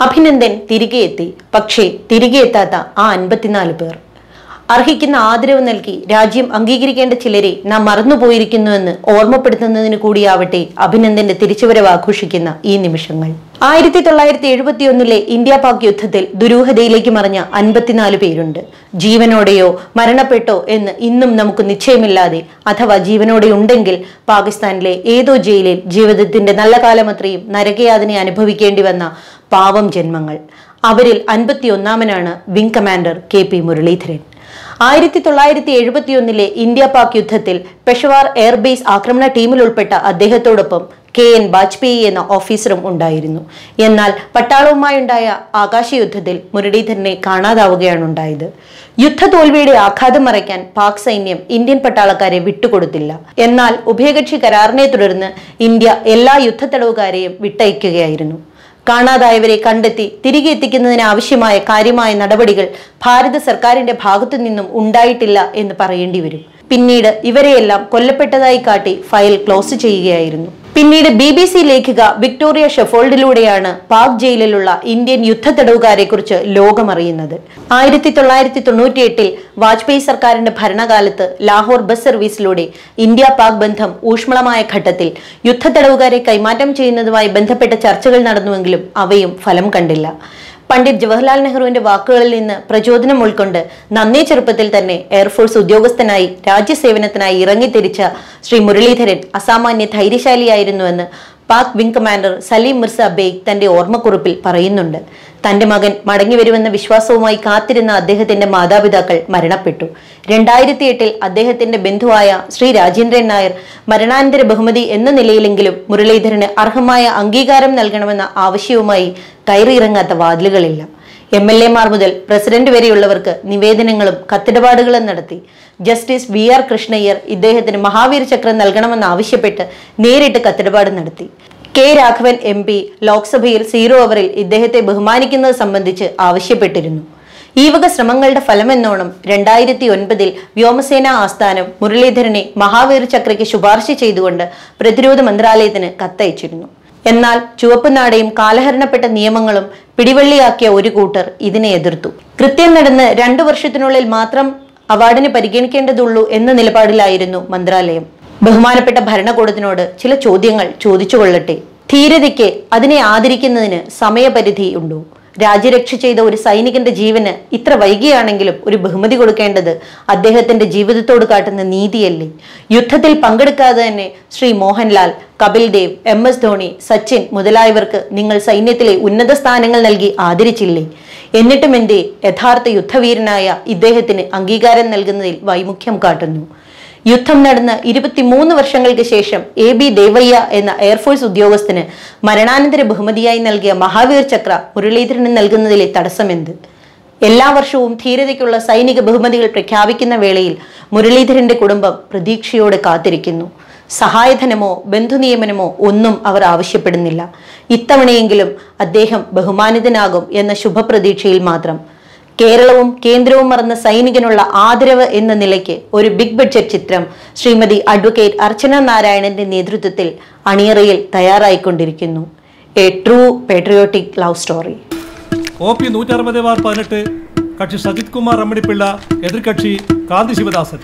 അഭിനന്ദൻ തിരികെ എത്തി. പക്ഷേ തിരികെ എത്താത്ത ആ അൻപത്തിനാല് പേർ. അർഹിക്കുന്ന ആദരവ് നൽകി രാജ്യം അംഗീകരിക്കേണ്ട ചിലരെ നാം മറന്നുപോയിരിക്കുന്നുവെന്ന് ഓർമ്മപ്പെടുത്തുന്നതിന് കൂടിയാവട്ടെ അഭിനന്ദന്റെ തിരിച്ചുവരവ് ആഘോഷിക്കുന്ന ഈ നിമിഷങ്ങൾ. ആയിരത്തി തൊള്ളായിരത്തി എഴുപത്തിയൊന്നിലെ ഇന്ത്യ പാക് യുദ്ധത്തിൽ ദുരൂഹതയിലേക്ക് മറിഞ്ഞ അൻപത്തിനാല് പേരുണ്ട്. ജീവനോടെയോ മരണപ്പെട്ടോ എന്ന് ഇന്നും നമുക്ക് നിശ്ചയമില്ലാതെ അഥവാ ജീവനോടെ ഉണ്ടെങ്കിൽ പാകിസ്ഥാനിലെ ഏതോ ജയിലിൽ ജീവിതത്തിന്റെ നല്ല കാലമത്രയും നരകയാതനെ അനുഭവിക്കേണ്ടി വന്ന പാവം ജന്മങ്ങൾ. അവരിൽ അൻപത്തിയൊന്നാമനാണ് wing commander K P Muraleedharan. ആയിരത്തി തൊള്ളായിരത്തി എഴുപത്തിയൊന്നിലെ ഇന്ത്യ പാക് യുദ്ധത്തിൽ പെഷവാർ എയർബേസ് ആക്രമണ ടീമിൽ ഉൾപ്പെട്ട അദ്ദേഹത്തോടൊപ്പം കെ എൻ വാജ്പേയി എന്ന ഓഫീസറും ഉണ്ടായിരുന്നു. എന്നാൽ പട്ടാളവുമായുണ്ടായ ആകാശയുദ്ധത്തിൽ മുരളീധരനെ കാണാതാവുകയാണ് ഉണ്ടായത്. യുദ്ധ തോൽവിയുടെ ആഘാതം മറയ്ക്കാൻ പാക് സൈന്യം ഇന്ത്യൻ പട്ടാളക്കാരെ വിട്ടുകൊടുത്തില്ല. എന്നാൽ ഉഭയകക്ഷി കരാറിനെ തുടർന്ന് ഇന്ത്യ എല്ലാ യുദ്ധത്തടവുകാരെയും വിട്ടയക്കുകയായിരുന്നു. കാണാതായവരെ കണ്ടെത്തി തിരികെ എത്തിക്കുന്നതിന് ആവശ്യമായ കാര്യമായ നടപടികൾ ഭാരത സർക്കാരിന്റെ ഭാഗത്തു നിന്നും ഉണ്ടായിട്ടില്ല എന്ന് പറയേണ്ടി വരും. പിന്നീട് ഇവരെയെല്ലാം കൊല്ലപ്പെട്ടതായി കാട്ടി ഫയൽ ക്ലോസ് ചെയ്യുകയായിരുന്നു. പിന്നീട് ബി ബി സി ലേഖിക വിക്ടോറിയ ഷെഫോൾഡിലൂടെയാണ് പാക് ജയിലിലുള്ള ഇന്ത്യൻ യുദ്ധത്തടവുകാരെ കുറിച്ച് ലോകമറിയുന്നത്. ആയിരത്തി തൊള്ളായിരത്തി തൊണ്ണൂറ്റിയെട്ടിൽ വാജ്പേയി സർക്കാരിന്റെ ഭരണകാലത്ത് ലാഹോർ ബസ് സർവീസിലൂടെ ഇന്ത്യ പാക് ബന്ധം ഊഷ്മളമായ ഘട്ടത്തിൽ യുദ്ധ തടവുകാരെ കൈമാറ്റം ചെയ്യുന്നതുമായി ബന്ധപ്പെട്ട ചർച്ചകൾ നടന്നുവെങ്കിലും അവയും ഫലം കണ്ടില്ല. പണ്ഡിറ്റ് ജവഹർലാൽ നെഹ്റുവിന്റെ വാക്കുകളിൽ നിന്ന് പ്രചോദനം ഉൾക്കൊണ്ട് നന്നേ ചെറുപ്പത്തിൽ തന്നെ എയർഫോഴ്സ് ഉദ്യോഗസ്ഥനായി രാജ്യസേവനത്തിനായി ഇറങ്ങിത്തിരിച്ച ശ്രീ മുരളീധരൻ അസാമാന്യ ധൈര്യശാലിയായിരുന്നുവെന്ന് പാക് വിംഗ് കമാൻഡർ സലീം മിർസ ബേഗ് തന്റെ ഓർമ്മക്കുറിപ്പിൽ പറയുന്നുണ്ട്. തന്റെ മകൻ മടങ്ങിവരുമെന്ന വിശ്വാസവുമായി കാത്തിരുന്ന അദ്ദേഹത്തിന്റെ മാതാപിതാക്കൾ മരണപ്പെട്ടു. രണ്ടായിരത്തി എട്ടിൽ അദ്ദേഹത്തിന്റെ ബന്ധുവായ ശ്രീ രാജേന്ദ്രൻ നായർ മരണാനന്തര ബഹുമതി എന്ന നിലയിലെങ്കിലും മുരളീധരന് അർഹമായ അംഗീകാരം നൽകണമെന്ന ആവശ്യവുമായി കയറിയിറങ്ങാത്ത വാതിലുകളില്ല. എം എൽ എമാർ മുതൽ പ്രസിഡന്റ് വരെയുള്ളവർക്ക് നിവേദനങ്ങളും കത്തിടപാടുകളും നടത്തി. ജസ്റ്റിസ് വി ആർ കൃഷ്ണയ്യർ ഇദ്ദേഹത്തിന് മഹാവീർ ചക്രം നൽകണമെന്ന് ആവശ്യപ്പെട്ട് നേരിട്ട് കത്തിടപാട് നടത്തി. കെ രാഘവൻ എം പി ലോക്സഭയിൽ സീറോ ഓവറിൽ ഇദ്ദേഹത്തെ ബഹുമാനിക്കുന്നത് സംബന്ധിച്ച് ആവശ്യപ്പെട്ടിരുന്നു. ഈ വക ശ്രമങ്ങളുടെ ഫലമെന്നോണം രണ്ടായിരത്തി ഒൻപതിൽ വ്യോമസേനാ ആസ്ഥാനം മുരളീധരനെ മഹാവീർ ചക്രയ്ക്ക് ശുപാർശ ചെയ്തുകൊണ്ട് പ്രതിരോധ മന്ത്രാലയത്തിന് കത്തയച്ചിരുന്നു. എന്നാൽ ചുവപ്പ് നാടയും കാലഹരണപ്പെട്ട നിയമങ്ങളും പിടിവള്ളിയാക്കിയ ഒരു കൂട്ടർ ഇതിനെ എതിർത്തു. കൃത്യം നടന്ന് രണ്ടു വർഷത്തിനുള്ളിൽ മാത്രം അവാർഡിന് പരിഗണിക്കേണ്ടതുള്ളൂ എന്ന നിലപാടിലായിരുന്നു മന്ത്രാലയം. ബഹുമാനപ്പെട്ട ഭരണകൂടത്തിനോട് ചില ചോദ്യങ്ങൾ ചോദിച്ചുകൊള്ളട്ടെ. ധീരതയ്ക്ക് അതിനെ ആദരിക്കുന്നതിന് സമയപരിധി ഉണ്ടോ? രാജ്യരക്ഷ ചെയ്ത ഒരു സൈനികന്റെ ജീവന് ഇത്ര വൈകിയാണെങ്കിലും ഒരു ബഹുമതി കൊടുക്കേണ്ടത് അദ്ദേഹത്തിന്റെ ജീവിതത്തോട് കാട്ടുന്ന നീതിയല്ലേ? യുദ്ധത്തിൽ പങ്കെടുക്കാതെ തന്നെ ശ്രീ മോഹൻലാൽ കപിൽ ദേവ് എം എസ് ധോണി സച്ചിൻ മുതലായവർക്ക് നിങ്ങൾ സൈന്യത്തിലെ ഉന്നത സ്ഥാനങ്ങൾ നൽകി ആദരിച്ചില്ലേ? എന്നിട്ടും എന്തേ യഥാർത്ഥ യുദ്ധവീരനായ ഇദ്ദേഹത്തിന് അംഗീകാരം നൽകുന്നതിൽ വൈമുഖ്യം കാട്ടുന്നു. യുദ്ധം നടന്ന് ഇരുപത്തിമൂന്ന് വർഷങ്ങൾക്ക് ശേഷം എ ബി ദേവയ്യ എന്ന എയർഫോഴ്സ് ഉദ്യോഗസ്ഥന് മരണാനന്തര ബഹുമതിയായി നൽകിയ മഹാവീർ ചക്ര മുരളീധരന് നൽകുന്നതിലെ തടസ്സമെന്ത്? എല്ലാ വർഷവും ധീരതയ്ക്കുള്ള സൈനിക ബഹുമതികൾ പ്രഖ്യാപിക്കുന്ന വേളയിൽ മുരളീധരന്റെ കുടുംബം പ്രതീക്ഷയോടെ കാത്തിരിക്കുന്നു. സഹായധനമോ ബന്ധുനിയമനമോ ഒന്നും അവർ ആവശ്യപ്പെടുന്നില്ല. ഇത്തവണയെങ്കിലും അദ്ദേഹം ബഹുമാനിതനാകും എന്ന ശുഭപ്രതീക്ഷയിൽ മാത്രം കേരളവും കേന്ദ്രവും മറന്ന സൈനികനുള്ള ആദരവ് എന്ന നിലയ്ക്ക് ഒരു ബിഗ് ബഡ്ജറ്റ് ചിത്രം ശ്രീമതി അഡ്വക്കേറ്റ് അർച്ചന നാരായണന്റെ നേതൃത്വത്തിൽ അണിയറയിൽ തയ്യാറായിക്കൊണ്ടിരിക്കുന്നു. A true patriotic love story. O P നൂറ്ററുപത് bar പതിനെട്ട് കക്ഷി സജിത് കുമാർ അമ്മണിപ്പിള്ള എതിർകക്ഷി കാന്തി ശിവദാസൻ.